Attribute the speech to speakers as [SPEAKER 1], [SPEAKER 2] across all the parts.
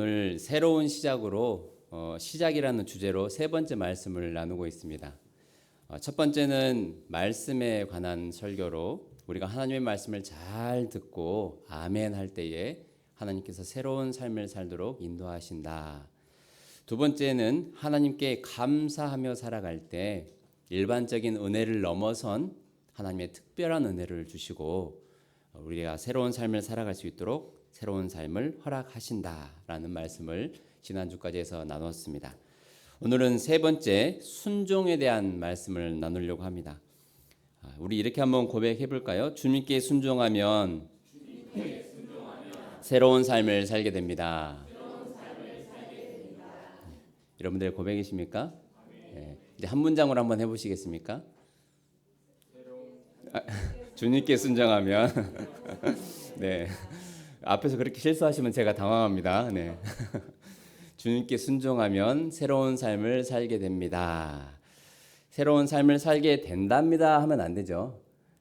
[SPEAKER 1] 오늘 새로운 시작으로 어, 시작이라는 주제로 세 번째 말씀을 나누고 있습니다. 어, 첫 번째는 말씀에 관한 설교로 우리가 하나님의 말씀을 잘 듣고 아멘 할 때에 하나님께서 새로운 삶을 살도록 인도하신다. 두 번째는 하나님께 감사하며 살아갈 때 일반적인 은혜를 넘어선 하나님의 특별한 은혜를 주시고 우리가 새로운 삶을 살아갈 수 있도록 새로운 삶을 허락하신다라는 말씀을 지난주까지 해서 나눴습니다. 오늘은 세 번째 순종에 대한 말씀을 나누려고 합니다. 아, 우리 이렇게 한번 고백해 볼까요? 주님께 순종하면 새로운 삶을 살게 됩니다. 여러분들 고백이십니까? 네. 이제 한 문장으로 한번 해보시겠습니까? 아, 주님께 순종하면 네 앞에서 그렇게 실수하시면 제가 당황합니다. 네 주님께 순종하면 새로운 삶을 살게 됩니다. 새로운 삶을 살게 된답니다 하면 안 되죠.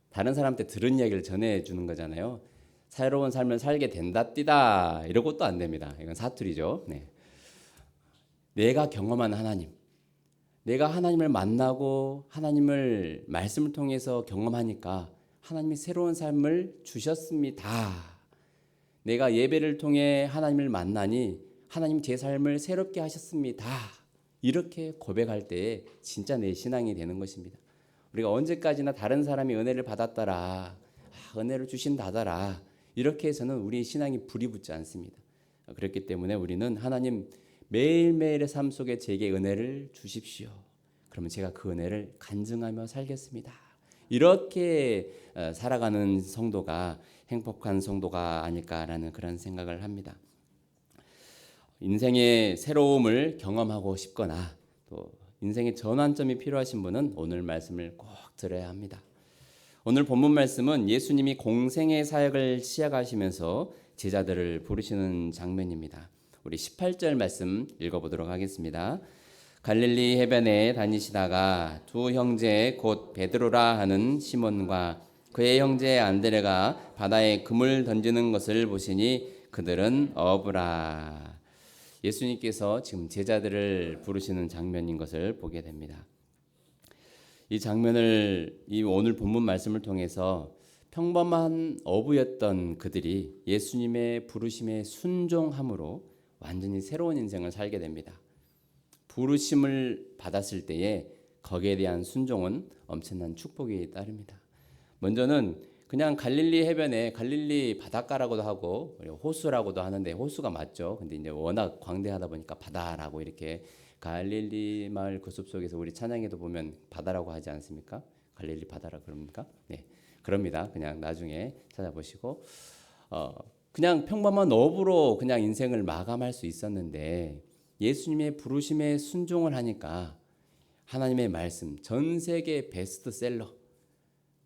[SPEAKER 1] 다른 사람한테 들은 이야기를 전해 주는 거잖아요. 새로운 삶을 살게 된답디다 이러고 또 안 됩니다. 이건 사투리죠. 네. 내가 경험한 하나님, 내가 하나님을 만나고 하나님을 말씀을 통해서 경험하니까 하나님이 새로운 삶을 주셨습니다. 내가 예배를 통해 하나님을 만나니 하나님 제 삶을 새롭게 하셨습니다. 이렇게 고백할 때 진짜 내 신앙이 되는 것입니다. 우리가 언제까지나 다른 사람이 은혜를 받았더라, 아, 은혜를 주신다더라 이렇게 해서는 우리 신앙이 불이 붙지 않습니다. 그렇기 때문에 우리는 하나님 매일매일의 삶 속에 제게 은혜를 주십시오. 그러면 제가 그 은혜를 간증하며 살겠습니다. 이렇게 어, 살아가는 성도가 행복한 성도가 아닐까라는 그런 생각을 합니다. 인생의 새로움을 경험하고 싶거나 또 인생의 전환점이 필요하신 분은 오늘 말씀을 꼭 들어야 합니다. 오늘 본문 말씀은 예수님이 공생의 사역을 시작하시면서 제자들을 부르시는 장면입니다. 우리 18절 말씀 읽어보도록 하겠습니다. 갈릴리 해변에 다니시다가 두 형제 곧 베드로라 하는 시몬과 그의 형제 안드레가 바다에 금을 던지는 것을 보시니 그들은 어부라. 예수님께서 지금 제자들을 부르시는 장면인 것을 보게 됩니다. 이 장면을 이 오늘 본문 말씀을 통해서 평범한 어부였던 그들이 예수님의 부르심에 순종함으로 완전히 새로운 인생을 살게 됩니다. 부르심을 받았을 때에 거기에 대한 순종은 엄청난 축복이 따릅니다. 먼저는 그냥 갈릴리 해변에 갈릴리 바닷가라고도 하고 호수라고도 하는데 호수가 맞죠. 근데 이제 워낙 광대하다 보니까 바다라고 이렇게 갈릴리 마을 그 숲 속에서 우리 찬양에도 보면 바다라고 하지 않습니까? 갈릴리 바다라 그럽니까? 네, 그럽니다. 그냥 나중에 찾아보시고 어, 그냥 평범한 어부로 그냥 인생을 마감할 수 있었는데 예수님의 부르심에 순종을 하니까 하나님의 말씀 전 세계 베스트셀러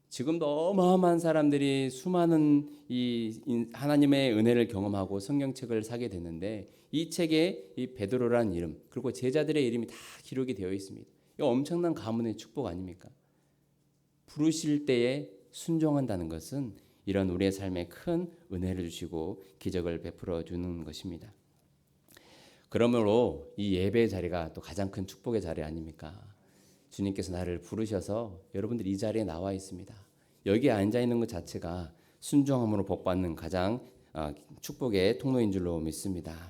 [SPEAKER 1] 지금도 어마어마한 사람들이 수많은 이 하나님의 은혜를 경험하고 성경책을 사게 됐는데 이 책에 이 베드로라는 이름 그리고 제자들의 이름이 다 기록이 되어 있습니다. 이 엄청난 가문의 축복 아닙니까? 부르실 때에 순종한다는 것은 이런 우리의 삶에 큰 은혜를 주시고 기적을 베풀어 주는 것입니다. 그러므로 이 예배 자리가 또 가장 큰 축복의 자리 아닙니까? 주님께서 나를 부르셔서 여러분들 이 자리에 나와 있습니다. 여기 앉아 있는 것 자체가 순종함으로 복 받는 가장 아, 축복의 통로인 줄로 믿습니다.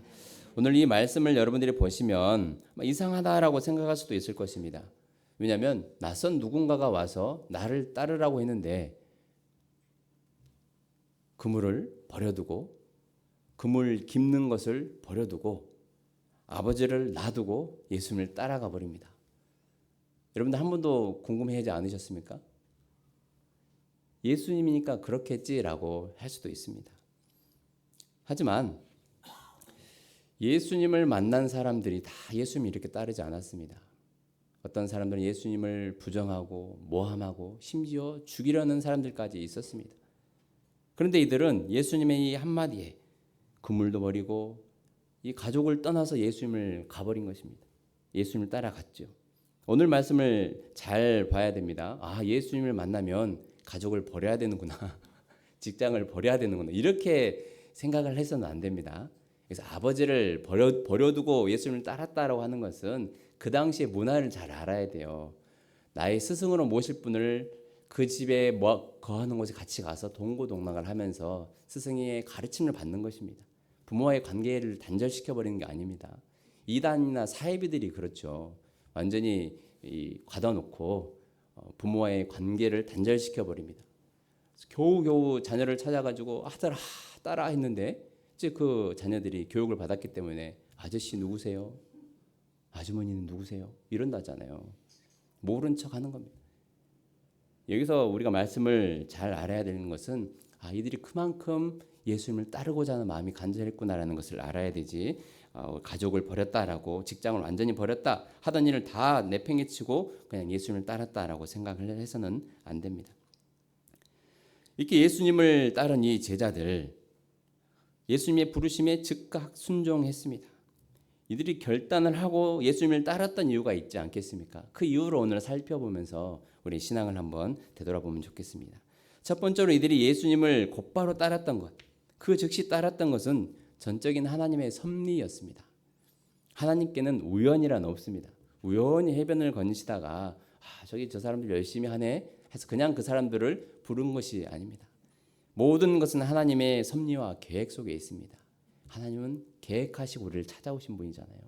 [SPEAKER 1] 오늘 이 말씀을 여러분들이 보시면 이상하다라고 생각할 수도 있을 것입니다. 왜냐하면 낯선 누군가가 와서 나를 따르라고 했는데 그물을 버려두고 그물 깁는 것을 버려두고 아버지를 놔두고 예수님을 따라가 버립니다. 여러분들 한 번도 궁금해하지 않으셨습니까? 예수님이니까 그렇겠지라고 할 수도 있습니다. 하지만 예수님을 만난 사람들이 다 예수님 이렇게 따르지 않았습니다. 어떤 사람들은 예수님을 부정하고 모함하고 심지어 죽이려는 사람들까지 있었습니다. 그런데 이들은 예수님의 이 한마디에 그물도 버리고 이 가족을 떠나서 예수님을 가버린 것입니다. 예수님을 따라갔죠. 오늘 말씀을 잘 봐야 됩니다. 아, 예수님을 만나면 가족을 버려야 되는구나. 직장을 버려야 되는구나. 이렇게 생각을 해서는 안 됩니다. 그래서 아버지를 버려, 버려두고 예수님을 따랐다라고 하는 것은 그 당시의 문화를 잘 알아야 돼요. 나의 스승으로 모실 분을 그 집에 뭐 거하는 곳에 같이 가서 동고동락을 하면서 스승의 가르침을 받는 것입니다. 부모와의 관계를 단절시켜 버리는 게 아닙니다. 이단이나 사회비들이 그렇죠. 완전히 이 가둬놓고 어, 부모와의 관계를 단절시켜 버립니다. 겨우겨우 자녀를 찾아가지고 아들아 따라 했는데 이제 그 자녀들이 교육을 받았기 때문에 아저씨 누구세요? 아주머니는 누구세요? 이런다잖아요. 모른 척 하는 겁니다. 여기서 우리가 말씀을 잘 알아야 되는 것은 아, 이들이 그만큼 예수님을 따르고자 하는 마음이 간절했구나라는 것을 알아야 되지. 어, 가족을 버렸다라고 직장을 완전히 버렸다 하던 일을 다 내팽개치고 그냥 예수님을 따랐다라고 생각을 해서는 안 됩니다. 이렇게 예수님을 따른 이 제자들 예수님의 부르심에 즉각 순종했습니다. 이들이 결단을 하고 예수님을 따랐던 이유가 있지 않겠습니까? 그 이유를 오늘 살펴보면서 우리 신앙을 한번 되돌아보면 좋겠습니다. 첫 번째로 이들이 예수님을 곧바로 따랐던 것, 그 즉시 따랐던 것은 전적인 하나님의 섭리였습니다. 하나님께는 우연이란 없습니다. 우연히 해변을 건시다가 아, 저기 저 사람들 열심히 하네 해서 그냥 그 사람들을 부른 것이 아닙니다. 모든 것은 하나님의 섭리와 계획 속에 있습니다. 하나님은 계획하시고 우리를 찾아오신 분이잖아요.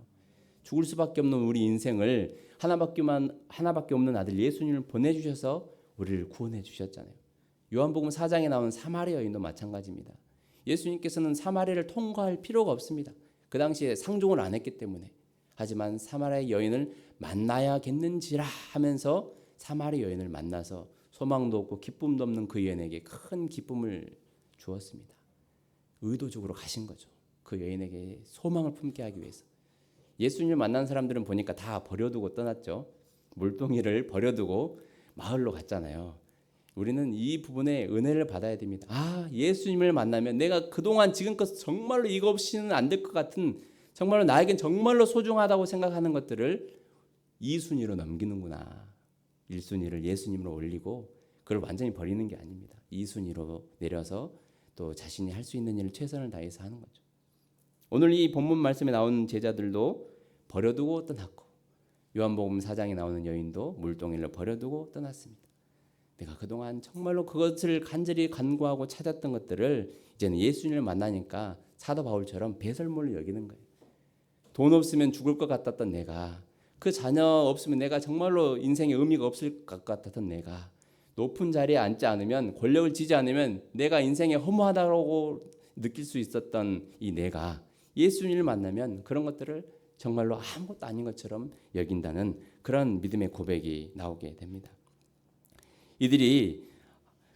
[SPEAKER 1] 죽을 수밖에 없는 우리 인생을 하나밖에만 하나밖에 없는 아들 예수님을 보내 주셔서 우리를 구원해 주셨잖아요. 요한복음 4장에 나온 사마리아 여인도 마찬가지입니다. 예수님께서는 사마리아를 통과할 필요가 없습니다. 그 당시에 상종을 안 했기 때문에. 하지만 사마리아 여인을 만나야겠는지라 하면서 사마리아 여인을 만나서 소망도 없고 기쁨도 없는 그 여인에게 큰 기쁨을 주었습니다. 의도적으로 가신 거죠. 그 여인에게 소망을 품게 하기 위해서. 예수님을 만난 사람들은 보니까 다 버려두고 떠났죠. 물동이를 버려두고 마을로 갔잖아요. 우리는 이 부분에 은혜를 받아야 됩니다. 아, 예수님을 만나면 내가 그동안 지금껏 정말로 이거 없이는 안 될 것 같은 정말로 나에겐 정말로 소중하다고 생각하는 것들을 2순위로 넘기는구나. 1순위를 예수님으로 올리고 그걸 완전히 버리는 게 아닙니다. 2순위로 내려서 또 자신이 할 수 있는 일을 최선을 다해서 하는 거죠. 오늘 이 본문 말씀에 나온 제자들도 버려두고 떠났고 요한복음 4장에 나오는 여인도 물동이를 버려두고 떠났습니다. 내가 그동안 정말로 그것을 간절히 간구하고 찾았던 것들을 이제는 예수님을 만나니까 사도 바울처럼 배설물로 여기는 거예요. 돈 없으면 죽을 것 같았던 내가 그 자녀 없으면 내가 정말로 인생에 의미가 없을 것 같았던 내가 높은 자리에 앉지 않으면 권력을 지지 않으면 내가 인생에 허무하다고 느낄 수 있었던 이 내가 예수님을 만나면 그런 것들을 정말로 아무것도 아닌 것처럼 여긴다는 그런 믿음의 고백이 나오게 됩니다. 이들이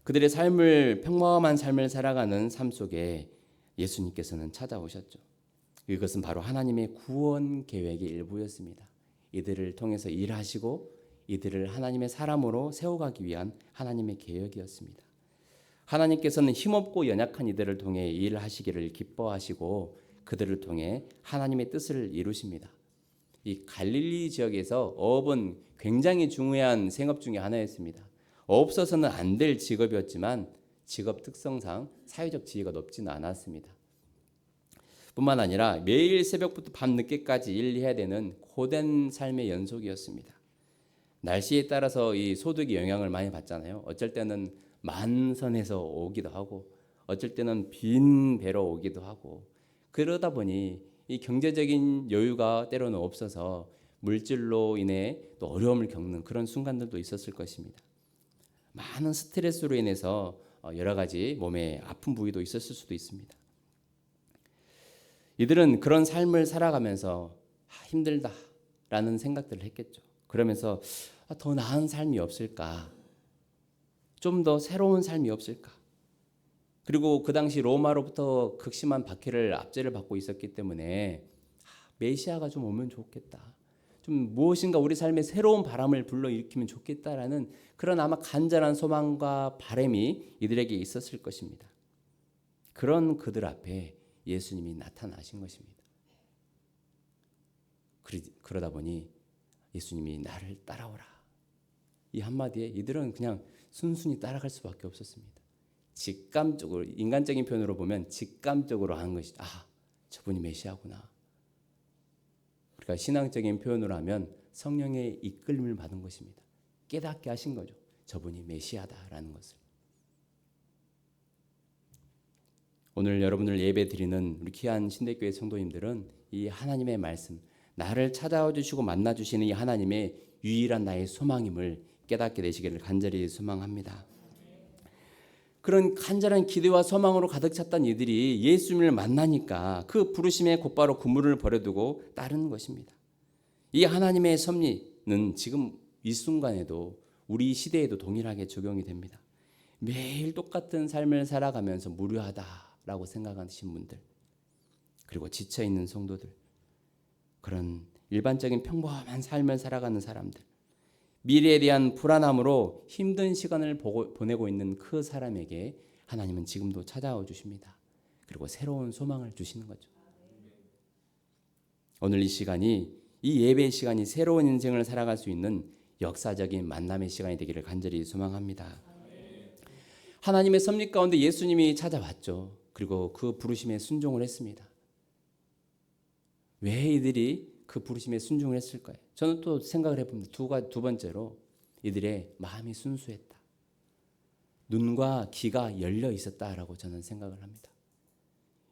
[SPEAKER 1] 그들의 삶을 평범한 삶을 살아가는 삶 속에 예수님께서는 찾아오셨죠. 이것은 바로 하나님의 구원 계획의 일부였습니다. 이들을 통해서 일하시고 이들을 하나님의 사람으로 세워가기 위한 하나님의 계획이었습니다. 하나님께서는 힘없고 연약한 이들을 통해 일하시기를 기뻐하시고 그들을 통해 하나님의 뜻을 이루십니다. 이 갈릴리 지역에서 어업은 굉장히 중요한 생업 중의 하나였습니다. 없어서는 안 될 직업이었지만 직업 특성상 사회적 지위가 높지는 않았습니다. 뿐만 아니라 매일 새벽부터 밤 늦게까지 일해야 되는 고된 삶의 연속이었습니다. 날씨에 따라서 이 소득이 영향을 많이 받잖아요. 어쩔 때는 만선에서 오기도 하고 어쩔 때는 빈 배로 오기도 하고 그러다 보니 이 경제적인 여유가 때로는 없어서 물질로 인해 또 어려움을 겪는 그런 순간들도 있었을 것입니다. 많은 스트레스로 인해서 어, 여러 가지 몸에 아픈 부위도 있었을 수도 있습니다. 이들은 그런 삶을 살아가면서 아, 힘들다라는 생각들을 했겠죠. 그러면서 아, 더 나은 삶이 없을까? 좀 더 새로운 삶이 없을까? 그리고 그 당시 로마로부터 극심한 박해를 압제를 받고 있었기 때문에 아, 메시아가 좀 오면 좋겠다. 좀 무엇인가 우리 삶에 새로운 바람을 불러일으키면 좋겠다라는 그런 아마 간절한 소망과 바람이 이들에게 있었을 것입니다. 그런 그들 앞에 예수님이 나타나신 것입니다. 그러다 보니 예수님이 나를 따라오라. 이 한마디에 이들은 그냥 순순히 따라갈 수밖에 없었습니다. 직감적으로 인간적인 표현으로 보면 직감적으로 한 것이 아 저분이 메시아구나. 우리가 신앙적인 표현으로 하면 성령의 이끌림을 받은 것입니다. 깨닫게 하신 거죠. 저분이 메시아다라는 것을. 오늘 여러분을 예배 드리는 우리 귀한 신대교회 성도님들은 이 하나님의 말씀, 나를 찾아와 주시고 만나 주시는 이 하나님의 유일한 나의 소망임을 깨닫게 되시기를 간절히 소망합니다. 그런 간절한 기대와 소망으로 가득 찼던 이들이 예수님을 만나니까 그 부르심에 곧바로 그물을 버려두고 따르는 것입니다. 이 하나님의 섭리는 지금 이 순간에도 우리 시대에도 동일하게 적용이 됩니다. 매일 똑같은 삶을 살아가면서 무료하다라고 생각하신 분들, 그리고 지쳐 있는 성도들, 그런 일반적인 평범한 삶을 살아가는 사람들, 미래에 대한 불안함으로 힘든 시간을 보고, 보내고 있는 그 사람에게 하나님은 지금도 찾아와 주십니다. 그리고 새로운 소망을 주시는 거죠. 오늘 이 시간이 이 예배 시간이 새로운 인생을 살아갈 수 있는 역사적인 만남의 시간이 되기를 간절히 소망합니다. 하나님의 섭리 가운데 예수님이 찾아왔죠. 그리고 그 부르심에 순종을 했습니다. 왜 이들이 그 부르심에 순종을 했을까요? 저는 또 생각을 해봅니다. 두, 두 번째로 이들의 마음이 순수했다. 눈과 귀가 열려 있었다라고 저는 생각을 합니다.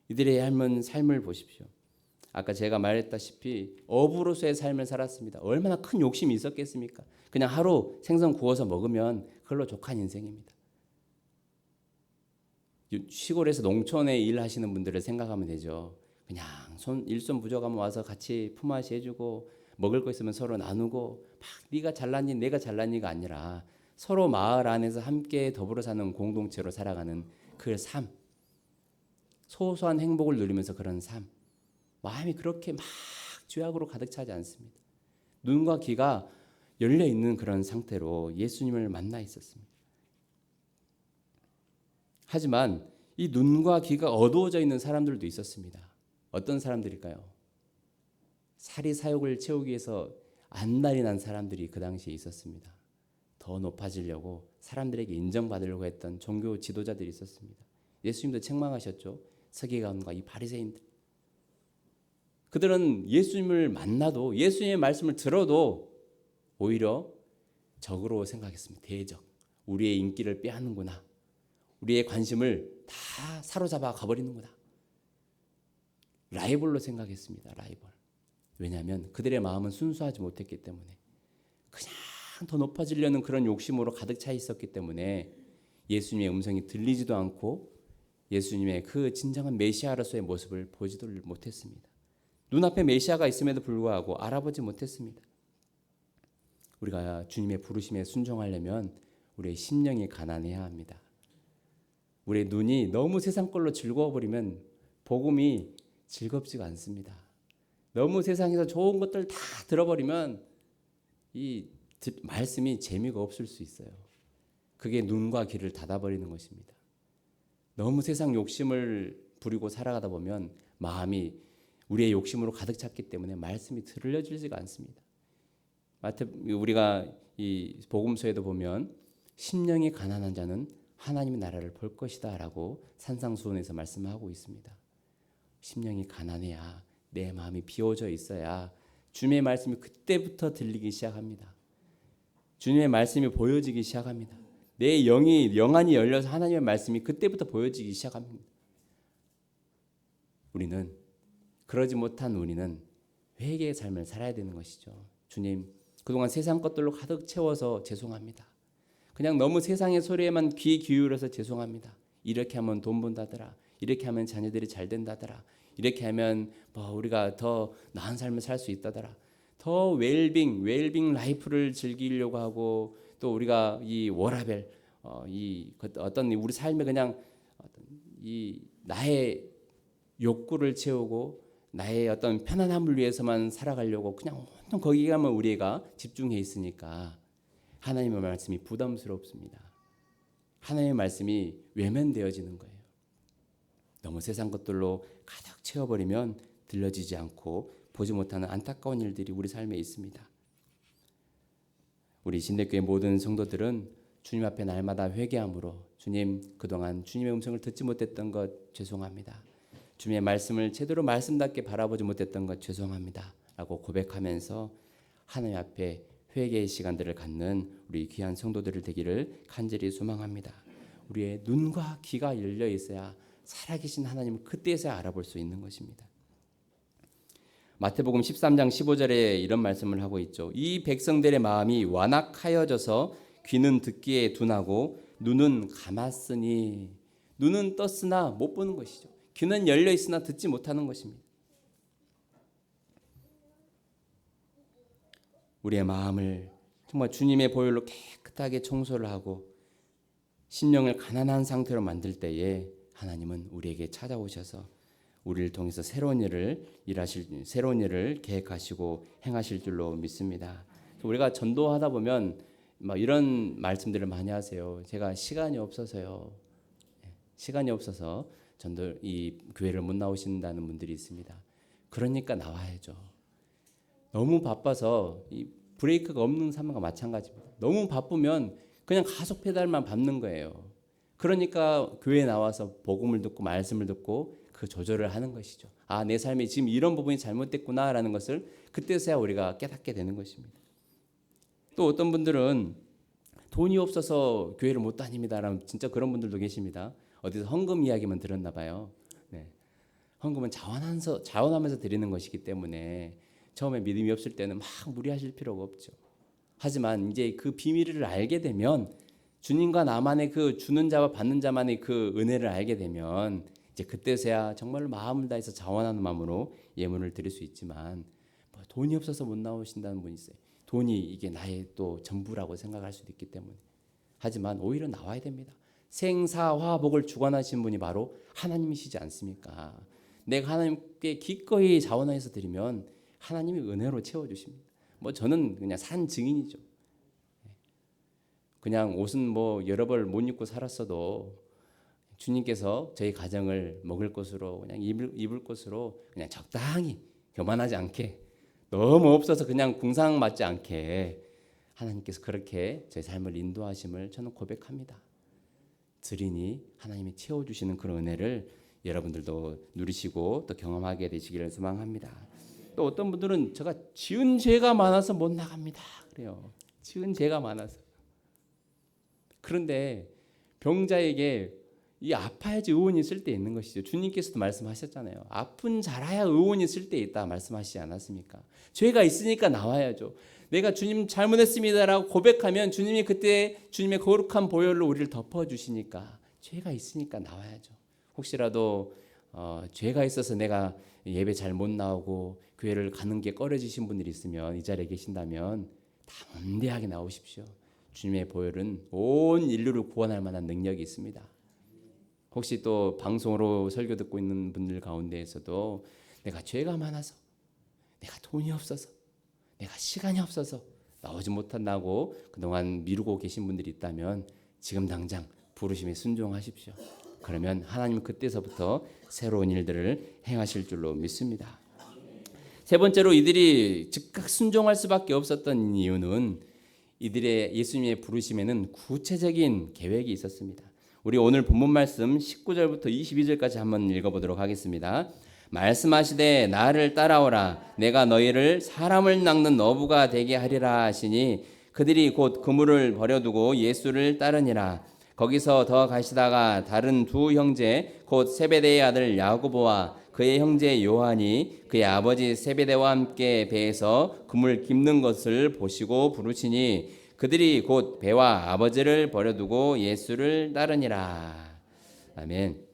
[SPEAKER 1] 이들의 삶은 삶을 보십시오. 아까 제가 말했다시피 어부로서의 삶을 살았습니다. 얼마나 큰 욕심이 있었겠습니까? 그냥 하루 생선 구워서 먹으면 그걸로 족한 인생입니다. 시골에서 농촌에 일하시는 분들을 생각하면 되죠. 그냥 손 일손 부족하면 와서 같이 품앗이 해주고 먹을 거 있으면 서로 나누고 막 네가 잘났니 내가 잘났니가 아니라 서로 마을 안에서 함께 더불어 사는 공동체로 살아가는 그 삶. 소소한 행복을 누리면서 그런 삶. 마음이 그렇게 막 죄악으로 가득 차지 않습니다. 눈과 귀가 열려 있는 그런 상태로 예수님을 만나 있었습니다. 하지만 이 눈과 귀가 어두워져 있는 사람들도 있었습니다. 어떤 사람들일까요? 사리 사욕을 채우기 위해서 안달이 난 사람들이 그 당시에 있었습니다. 더 높아지려고 사람들에게 인정받으려고 했던 종교 지도자들이 있었습니다. 예수님도 책망하셨죠. 서기관과 이 바리새인들. 그들은 예수님을 만나도 예수님의 말씀을 들어도 오히려 적으로 생각했습니다. 대적. 우리의 인기를 빼앗는구나. 우리의 관심을 다 사로잡아 가버리는구나. 라이벌로 생각했습니다. 라이벌. 왜냐하면 그들의 마음은 순수하지 못했기 때문에 그냥 더 높아지려는 그런 욕심으로 가득 차 있었기 때문에 예수님의 음성이 들리지도 않고 예수님의 그 진정한 메시아로서의 모습을 보지도 못했습니다. 눈앞에 메시아가 있음에도 불구하고 알아보지 못했습니다. 우리가 주님의 부르심에 순종하려면 우리의 심령이 가난해야 합니다. 우리의 눈이 너무 세상 걸로 즐거워 버리면 복음이 즐겁지가 않습니다. 너무 세상에서 좋은 것들 다 들어버리면 이 말씀이 재미가 없을 수 있어요. 그게 눈과 귀를 닫아버리는 것입니다. 너무 세상 욕심을 부리고 살아가다 보면 마음이 우리의 욕심으로 가득 찼기 때문에 말씀이 들려지지가 않습니다. 우리가 이 복음서에도 보면 심령이 가난한 자는 하나님의 나라를 볼 것이다라고 산상수훈에서 말씀하고 있습니다. 심령이 가난해야 내 마음이 비워져 있어야 주님의 말씀이 그때부터 들리기 시작합니다. 주님의 말씀이 보여지기 시작합니다. 내 영이 영안이 열려서 하나님의 말씀이 그때부터 보여지기 시작합니다. 우리는 그러지 못한 우리는 회개의 삶을 살아야 되는 것이죠. 주님, 그동안 세상 것들로 가득 채워서 죄송합니다. 그냥 너무 세상의 소리에만 귀 기울여서 죄송합니다. 이렇게 하면 돈 번다더라. 이렇게 하면 자녀들이 잘 된다더라. 이렇게 하면 뭐 우리가 더 나은 삶을 살 수 있다더라. 더 웰빙, 웰빙 라이프를 즐기려고 하고 또 우리가 이 워라벨, 어, 이 어떤 우리 삶에 그냥 어떤 이 나의 욕구를 채우고 나의 어떤 편안함을 위해서만 살아가려고 그냥 온통 거기가만 우리 가 집중해 있으니까 하나님의 말씀이 부담스럽습니다. 하나님의 말씀이 외면되어지는 거예요. 너무 세상 것들로 가득 채워버리면 들려지지 않고 보지 못하는 안타까운 일들이 우리 삶에 있습니다. 우리 신대교회 모든 성도들은 주님 앞에 날마다 회개함으로 주님 그동안 주님의 음성을 듣지 못했던 것 죄송합니다. 주님의 말씀을 제대로 말씀답게 바라보지 못했던 것 죄송합니다 라고 고백하면서 하나님 앞에 회개의 시간들을 갖는 우리 귀한 성도들을 되기를 간절히 소망합니다. 우리의 눈과 귀가 열려 있어야 살아계신 하나님을 그때서야 알아볼 수 있는 것입니다. 마태복음 13장 15절에 이런 말씀을 하고 있죠. 이 백성들의 마음이 완악하여져서 귀는 듣기에 둔하고 눈은 감았으니 눈은 떴으나 못 보는 것이죠. 귀는 열려 있으나 듣지 못하는 것입니다. 우리의 마음을 정말 주님의 보혈로 깨끗하게 청소를 하고 심령을 가난한 상태로 만들 때에 하나님은 우리에게 찾아오셔서 우리를 통해서 새로운 일을 일하실 새로운 일을 계획하시고 행하실 줄로 믿습니다. 우리가 전도하다 보면 막 이런 말씀들을 많이 하세요. 제가 시간이 없어서요. 예, 시간이 없어서 전도 이 교회를 못 나오신다는 분들이 있습니다. 그러니까 나와야죠. 너무 바빠서 이 브레이크가 없는 삶과 마찬가지입니다. 너무 바쁘면 그냥 가속 페달만 밟는 거예요. 그러니까 교회에 나와서 복음을 듣고 말씀을 듣고 그 조절을 하는 것이죠. 아, 내 삶이 지금 이런 부분이 잘못됐구나라는 것을 그때서야 우리가 깨닫게 되는 것입니다. 또 어떤 분들은 돈이 없어서 교회를 못 다닙니다라는 진짜 그런 분들도 계십니다. 어디서 헌금 이야기만 들었나 봐요. 네. 헌금은 자원하면서 자원하면서 드리는 것이기 때문에 처음에 믿음이 없을 때는 막 무리하실 필요가 없죠. 하지만 이제 그 비밀을 알게 되면 주님과 나만의 그 주는 자와 받는 자만의 그 은혜를 알게 되면 이제 그때서야 정말로 마음을 다해서 자원하는 마음으로 예물을 드릴 수 있지만 뭐 돈이 없어서 못 나오신다는 분이 있어요. 돈이 이게 나의 또 전부라고 생각할 수도 있기 때문에 하지만 오히려 나와야 됩니다. 생사화복을 주관하신 분이 바로 하나님이시지 않습니까? 내가 하나님께 기꺼이 자원해서 드리면 하나님이 은혜로 채워 주십니다. 뭐 저는 그냥 산 증인이죠. 그냥 옷은 뭐 여러 벌 못 입고 살았어도 주님께서 저희 가정을 먹을 것으로 그냥 입을 입을 것으로 그냥 적당히 교만하지 않게 너무 없어서 그냥 궁상 맞지 않게 하나님께서 그렇게 제 삶을 인도하심을 저는 고백합니다. 드리니 하나님이 채워 주시는 그런 은혜를 여러분들도 누리시고 또 경험하게 되시기를 소망합니다. 또 어떤 분들은 제가 지은 죄가 많아서 못 나갑니다. 그래요. 지은 죄가 많아서. 그런데 병자에게 이 아파야지 의원이 있을 때 있는 것이죠. 주님께서도 말씀하셨잖아요. 아픈 자라야 의원이 있을 때 있다 말씀하시지 않았습니까? 죄가 있으니까 나와야죠. 내가 주님 잘못했습니다라고 고백하면 주님이 그때 주님의 거룩한 보혈로 우리를 덮어 주시니까 죄가 있으니까 나와야죠. 혹시라도 어, 죄가 있어서 내가 예배 잘 못 나오고 교회를 가는 게 꺼려지신 분들이 있으면 이 자리에 계신다면 담대하게 나오십시오. 주님의 보혈은 온 인류를 구원할 만한 능력이 있습니다. 혹시 또 방송으로 설교 듣고 있는 분들 가운데에서도 내가 죄가 많아서 내가 돈이 없어서 내가 시간이 없어서 나오지 못한다고 그동안 미루고 계신 분들이 있다면 지금 당장 부르심에 순종하십시오. 그러면 하나님 그때서부터 새로운 일들을 행하실 줄로 믿습니다. 세 번째로 이들이 즉각 순종할 수밖에 없었던 이유는 이들의 예수님의 부르심에는 구체적인 계획이 있었습니다. 우리 오늘 본문 말씀 19절부터 22절까지 한번 읽어보도록 하겠습니다. 말씀하시되 나를 따라오라 내가 너희를 사람을 낚는 어부가 되게 하리라 하시니 그들이 곧 그물을 버려두고 예수를 따르니라 거기서 더 가시다가 다른 두 형제 곧 세베대의 아들 야고보와 그의 형제 요한이 그의 아버지 세베대와 함께 배에서 그물 깁는 것을 보시고 부르시니 그들이 곧 배와 아버지를 버려두고 예수를 따르니라. 아멘.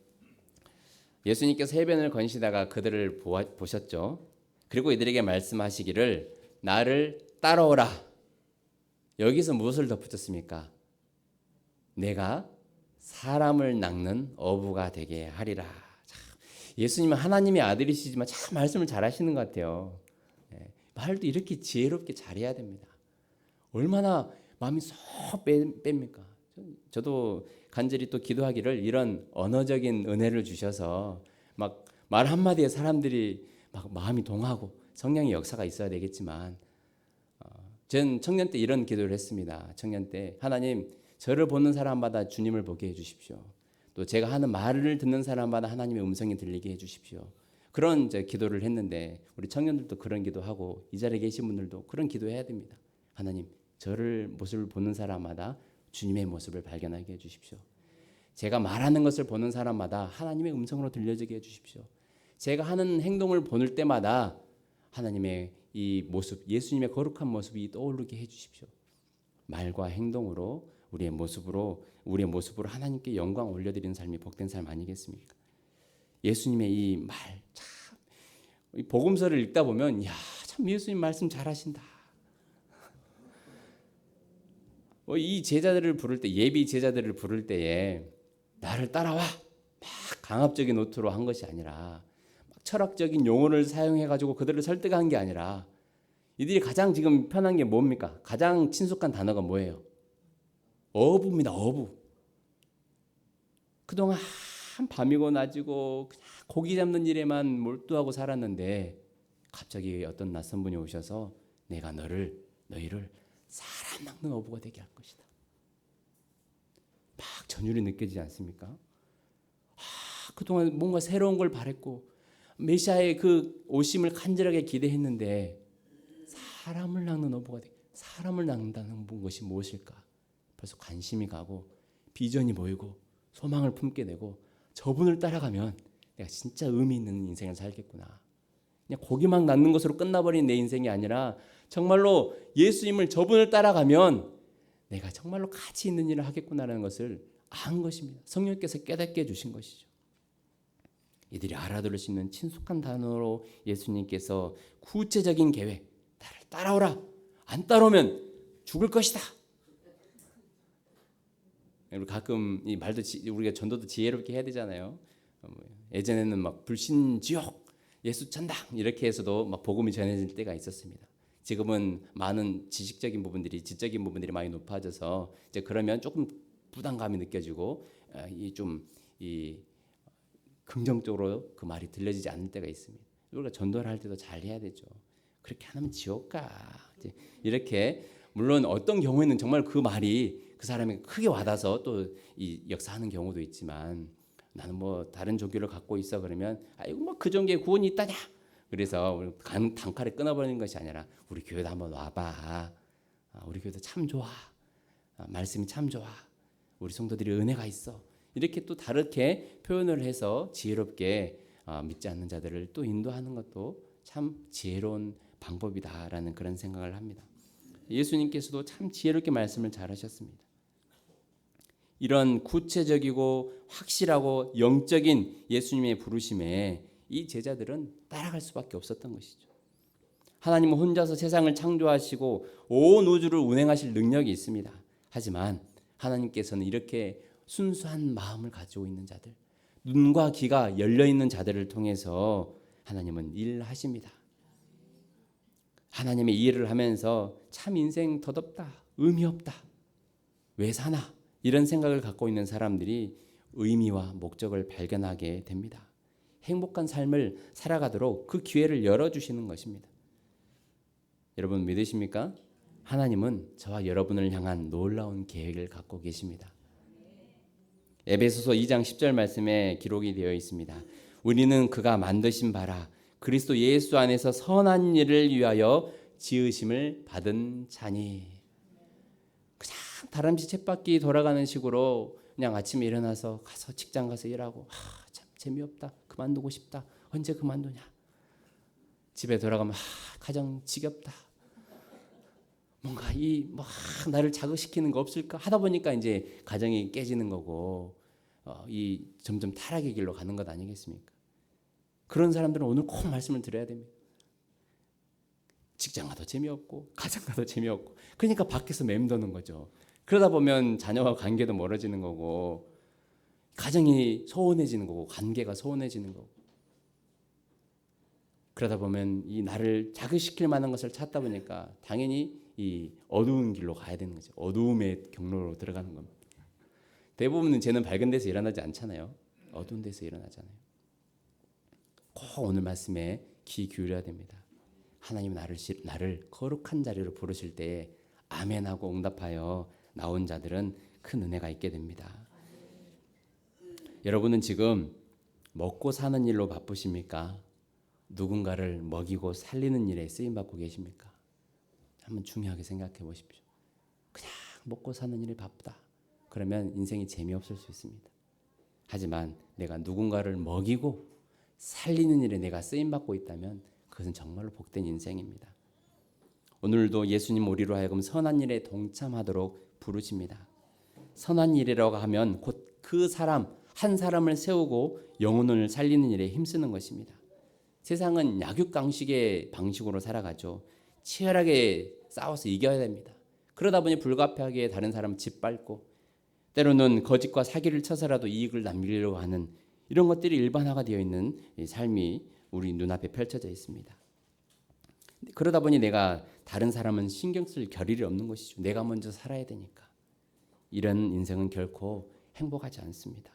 [SPEAKER 1] 예수님께서 해변을 건시다가 그들을 보셨죠. 그리고 이들에게 말씀하시기를 나를 따라오라. 여기서 무엇을 덧붙였습니까? 내가 사람을 낚는 어부가 되게 하리라. 예수님은 하나님의 아들이시지만 참 말씀을 잘하시는 것 같아요. 예, 말도 이렇게 지혜롭게 잘해야 됩니다. 얼마나 마음이 쏙 뺍니까? 저도 간절히 또 기도하기를 이런 언어적인 은혜를 주셔서 막 말 한마디에 사람들이 막 마음이 동하고 성령의 역사가 있어야 되겠지만 어, 전 청년 때 이런 기도를 했습니다. 청년 때 하나님 저를 보는 사람마다 주님을 보게 해 주십시오. 또 제가 하는 말을 듣는 사람마다 하나님의 음성이 들리게 해주십시오. 그런 이제 기도를 했는데 우리 청년들도 그런 기도하고 이 자리에 계신 분들도 그런 기도해야 됩니다. 하나님 저를 모습을 보는 사람마다 주님의 모습을 발견하게 해주십시오. 제가 말하는 것을 보는 사람마다 하나님의 음성으로 들려지게 해주십시오. 제가 하는 행동을 보는 때마다 하나님의 이 모습, 예수님의 거룩한 모습이 떠오르게 해주십시오. 말과 행동으로 우리의 모습으로 우리의 모습으로 하나님께 영광 올려드리는 삶이 복된 삶 아니겠습니까? 예수님의 이 말 참, 이 복음서를 읽다 보면 야 참 예수님 말씀 잘하신다. 어, 이 제자들을 부를 때 예비 제자들을 부를 때에 나를 따라와 막 강압적인 노트로 한 것이 아니라 막 철학적인 용어를 사용해 가지고 그들을 설득한 게 아니라 이들이 가장 지금 편한 게 뭡니까? 가장 친숙한 단어가 뭐예요? 어부입니다. 어부. 그동안 밤이고 낮이고 고기 잡는 일에만 몰두하고 살았는데 갑자기 어떤 낯선 분이 오셔서 내가 너를 너희를 사람 낚는 어부가 되게 할 것이다. 막 전율이 느껴지지 않습니까? 아, 그동안 뭔가 새로운 걸 바랬고 메시아의 그 오심을 간절하게 기대했는데 사람을 낚는 어부가 돼. 사람을 낚는다는 것이 무엇일까? 벌써 관심이 가고 비전이 보이고 소망을 품게 되고 저분을 따라가면 내가 진짜 의미 있는 인생을 살겠구나. 그냥 고기만 낳는 것으로 끝나버린 내 인생이 아니라 정말로 예수님을 저분을 따라가면 내가 정말로 가치 있는 일을 하겠구나라는 것을 안 것입니다. 성령께서 깨닫게 해주신 것이죠. 이들이 알아들을 수 있는 친숙한 단어로 예수님께서 구체적인 계획, 나를 따라오라. 안 따라오면 죽을 것이다. 가끔 이 말도 지, 우리가 전도도 지혜롭게 해야 되잖아요. 어, 뭐, 예전에는 막 불신 지옥, 예수 천당 이렇게 해서도 막 복음이 전해질 때가 있었습니다. 지금은 많은 지식적인 부분들이 지적인 부분들이 많이 높아져서 이제 그러면 조금 부담감이 느껴지고 아, 이좀이 긍정적으로 그 말이 들려지지 않는 때가 있습니다. 우리가 전도를 할 때도 잘 해야 되죠. 그렇게 안 하면 지옥 가. 이렇게 물론 어떤 경우에는 정말 그 말이 그 사람에게 크게 와닿아서 또 이 역사하는 경우도 있지만 나는 뭐 다른 종교를 갖고 있어 그러면 아이고 뭐 그 종교에 구원이 있다냐. 그래서 단칼에 끊어버리는 것이 아니라 우리 교회도 한번 와봐. 아, 우리 교회도 참 좋아. 아, 말씀이 참 좋아. 우리 성도들이 은혜가 있어. 이렇게 또 다르게 표현을 해서 지혜롭게 아, 믿지 않는 자들을 또 인도하는 것도 참 지혜로운 방법이다라는 그런 생각을 합니다. 예수님께서도 참 지혜롭게 말씀을 잘 하셨습니다. 이런 구체적이고 확실하고 영적인 예수님의 부르심에 이 제자들은 따라갈 수밖에 없었던 것이죠. 하나님은 혼자서 세상을 창조하시고 온 우주를 운행하실 능력이 있습니다. 하지만 하나님께서는 이렇게 순수한 마음을 가지고 있는 자들, 눈과 귀가 열려 있는 자들을 통해서 하나님은 일하십니다. 하나님의 일을 하면서 참 인생 덧없다, 의미 없다, 왜 사나 이런 생각을 갖고 있는 사람들이 의미와 목적을 발견하게 됩니다. 행복한 삶을 살아가도록 그 기회를 열어주시는 것입니다. 여러분 믿으십니까? 하나님은 저와 여러분을 향한 놀라운 계획을 갖고 계십니다. 에베소서 2장 10절 말씀에 기록이 되어 있습니다. 우리는 그가 만드신 바라 그리스도 예수 안에서 선한 일을 위하여 지으심을 받은 자니. 다람쥐 쳇바퀴 돌아가는 식으로 그냥 아침에 일어나서 가서 직장 가서 일하고 아, 참 재미없다. 그만두고 싶다. 언제 그만두냐? 집에 돌아가면 아, 가정 지겹다. 뭔가 이뭐 나를 자극시키는 거 없을까 하다 보니까 이제 가정이 깨지는 거고 어, 이 점점 타락의 길로 가는 것 아니겠습니까? 그런 사람들은 오늘 꼭 말씀을 드려야 됩니다. 직장 가도 재미없고 가정 가도 재미없고 그러니까 밖에서 맴도는 거죠. 그러다 보면 자녀와 관계도 멀어지는 거고 가정이 소원해지는 거고 관계가 소원해지는 거고 그러다 보면 이 나를 자극시킬 만한 것을 찾다 보니까 당연히 이 어두운 길로 가야 되는 거죠. 어두움의 경로로 들어가는 겁니다. 대부분은 쟤는 밝은 데서 일어나지 않잖아요. 어두운 데서 일어나잖아요. 꼭 오늘 말씀에 귀 기울여야 됩니다. 하나님 나를 나를 거룩한 자리로 부르실 때 아멘하고 응답하여 나온 자들은 큰 은혜가 있게 됩니다. 여러분은 지금 먹고 사는 일로 바쁘십니까? 누군가를 먹이고 살리는 일에 쓰임 받고 계십니까? 한번 중요하게 생각해 보십시오. 그냥 먹고 사는 일에 바쁘다. 그러면 인생이 재미없을 수 있습니다. 하지만 내가 누군가를 먹이고 살리는 일에 내가 쓰임 받고 있다면 그것은 정말로 복된 인생입니다. 오늘도 예수님 우리로 하여금 선한 일에 동참하도록 부르십니다. 선한 일이라고 하면 곧 그 사람 한 사람을 세우고 영혼을 살리는 일에 힘쓰는 것입니다. 세상은 약육강식의 방식으로 살아가죠. 치열하게 싸워서 이겨야 됩니다. 그러다 보니 불가피하게 다른 사람 짓밟고 때로는 거짓과 사기를 쳐서라도 이익을 남기려고 하는 이런 것들이 일반화가 되어 있는 삶이 우리 눈앞에 펼쳐져 있습니다. 그러다 보니 내가 다른 사람은 신경 쓸 겨를이 없는 것이죠. 내가 먼저 살아야 되니까. 이런 인생은 결코 행복하지 않습니다.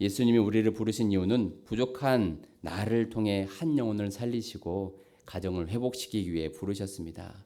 [SPEAKER 1] 예수님이 우리를 부르신 이유는 부족한 나를 통해 한 영혼을 살리시고 가정을 회복시키기 위해 부르셨습니다.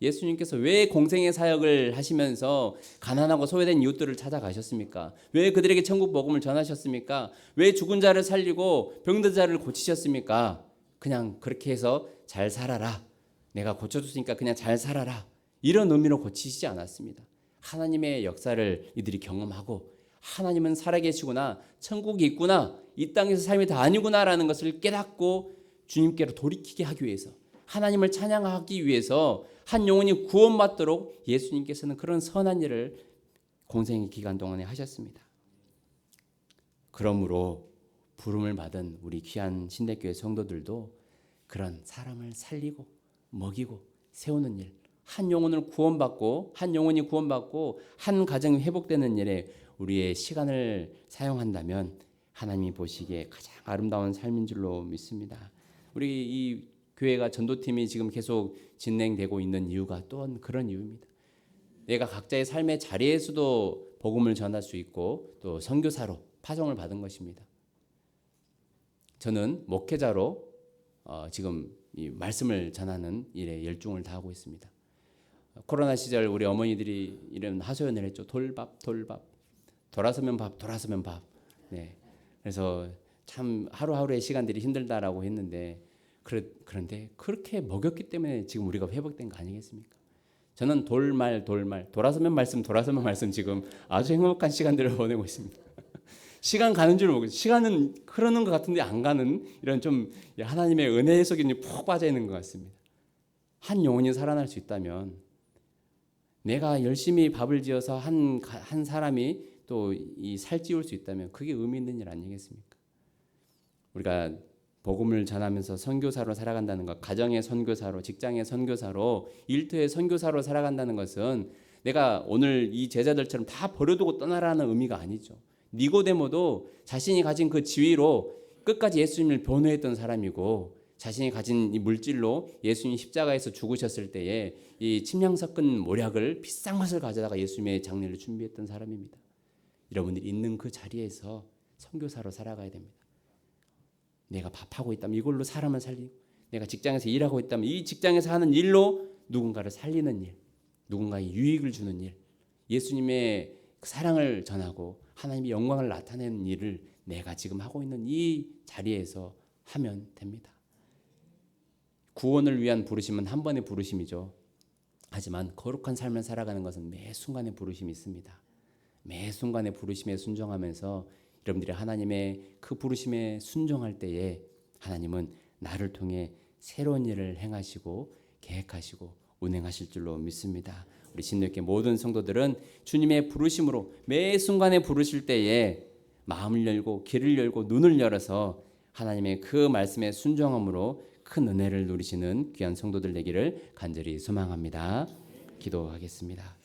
[SPEAKER 1] 예수님께서 왜 공생의 사역을 하시면서 가난하고 소외된 이웃들을 찾아가셨습니까? 왜 그들에게 천국 복음을 전하셨습니까? 왜 죽은 자를 살리고 병든 자를 고치셨습니까? 그냥 그렇게 해서 잘 살아라. 내가 고쳐줬으니까 그냥 잘 살아라. 이런 의미로 고치시지 않았습니다. 하나님의 역사를 이들이 경험하고 하나님은 살아계시구나, 천국이 있구나, 이 땅에서 삶이 다 아니구나라는 것을 깨닫고 주님께로 돌이키게 하기 위해서 하나님을 찬양하기 위해서 한 영혼이 구원받도록 예수님께서는 그런 선한 일을 공생의 기간 동안에 하셨습니다. 그러므로 부름을 받은 우리 귀한 신대교회 성도들도 그런 사람을 살리고 먹이고 세우는 일, 한 영혼을 구원받고 한 영혼이 구원받고 한 가정이 회복되는 일에 우리의 시간을 사용한다면 하나님이 보시기에 가장 아름다운 삶인 줄로 믿습니다. 우리 이 교회가 전도팀이 지금 계속 진행되고 있는 이유가 또한 그런 이유입니다. 내가 각자의 삶의 자리에서도 복음을 전할 수 있고 또 선교사로 파송을 받은 것입니다. 저는 목회자로 어, 지금 이 말씀을 전하는 일에 열중을 다하고 있습니다. 코로나 시절 우리 어머니들이 이런 하소연을 했죠. 돌밥, 돌밥. 돌아서면 밥, 돌아서면 밥. 네. 그래서 참 하루하루의 시간들이 힘들다라고 했는데 그런데 그렇게 먹였기 때문에 지금 우리가 회복된 거 아니겠습니까? 저는 돌말 돌말 돌아서면 말씀 돌아서면 말씀 지금 아주 행복한 시간들을 보내고 있습니다. 시간 가는 줄 모르고 시간은 흐르는 것 같은데 안 가는 이런 좀 하나님의 은혜 속에 푹 빠져 있는 것 같습니다. 한 영혼이 살아날 수 있다면 내가 열심히 밥을 지어서 한, 한 사람이 또 이 살찌울 수 있다면 그게 의미 있는 일 아니겠습니까? 우리가 복음을 전하면서 선교사로 살아간다는 것, 가정의 선교사로, 직장의 선교사로, 일터의 선교사로 살아간다는 것은 내가 오늘 이 제자들처럼 다 버려두고 떠나라는 의미가 아니죠. 니고데모도 자신이 가진 그 지위로 끝까지 예수님을 변호했던 사람이고 자신이 가진 이 물질로 예수님 십자가에서 죽으셨을 때에 이 침향 섞은 모략을 비싼 것을 가져다가 예수님의 장례를 준비했던 사람입니다. 여러분들이 있는 그 자리에서 선교사로 살아가야 됩니다. 내가 밥하고 있다면 이걸로 사람을 살리고 내가 직장에서 일하고 있다면 이 직장에서 하는 일로 누군가를 살리는 일, 누군가의 유익을 주는 일, 예수님의 사랑을 전하고 하나님의 영광을 나타내는 일을 내가 지금 하고 있는 이 자리에서 하면 됩니다. 구원을 위한 부르심은 한 번의 부르심이죠. 하지만 거룩한 삶을 살아가는 것은 매 순간의 부르심이 있습니다. 매 순간의 부르심에 순종하면서 여러분들이 하나님의 그 부르심에 순종할 때에 하나님은 나를 통해 새로운 일을 행하시고 계획하시고 운행하실 줄로 믿습니다. 우리 신도교 모든 성도들은 주님의 부르심으로 매 순간에 부르실 때에 마음을 열고 귀를 열고 눈을 열어서 하나님의 그 말씀에 순종함으로 큰 은혜를 누리시는 귀한 성도들 되기를 간절히 소망합니다. 기도하겠습니다.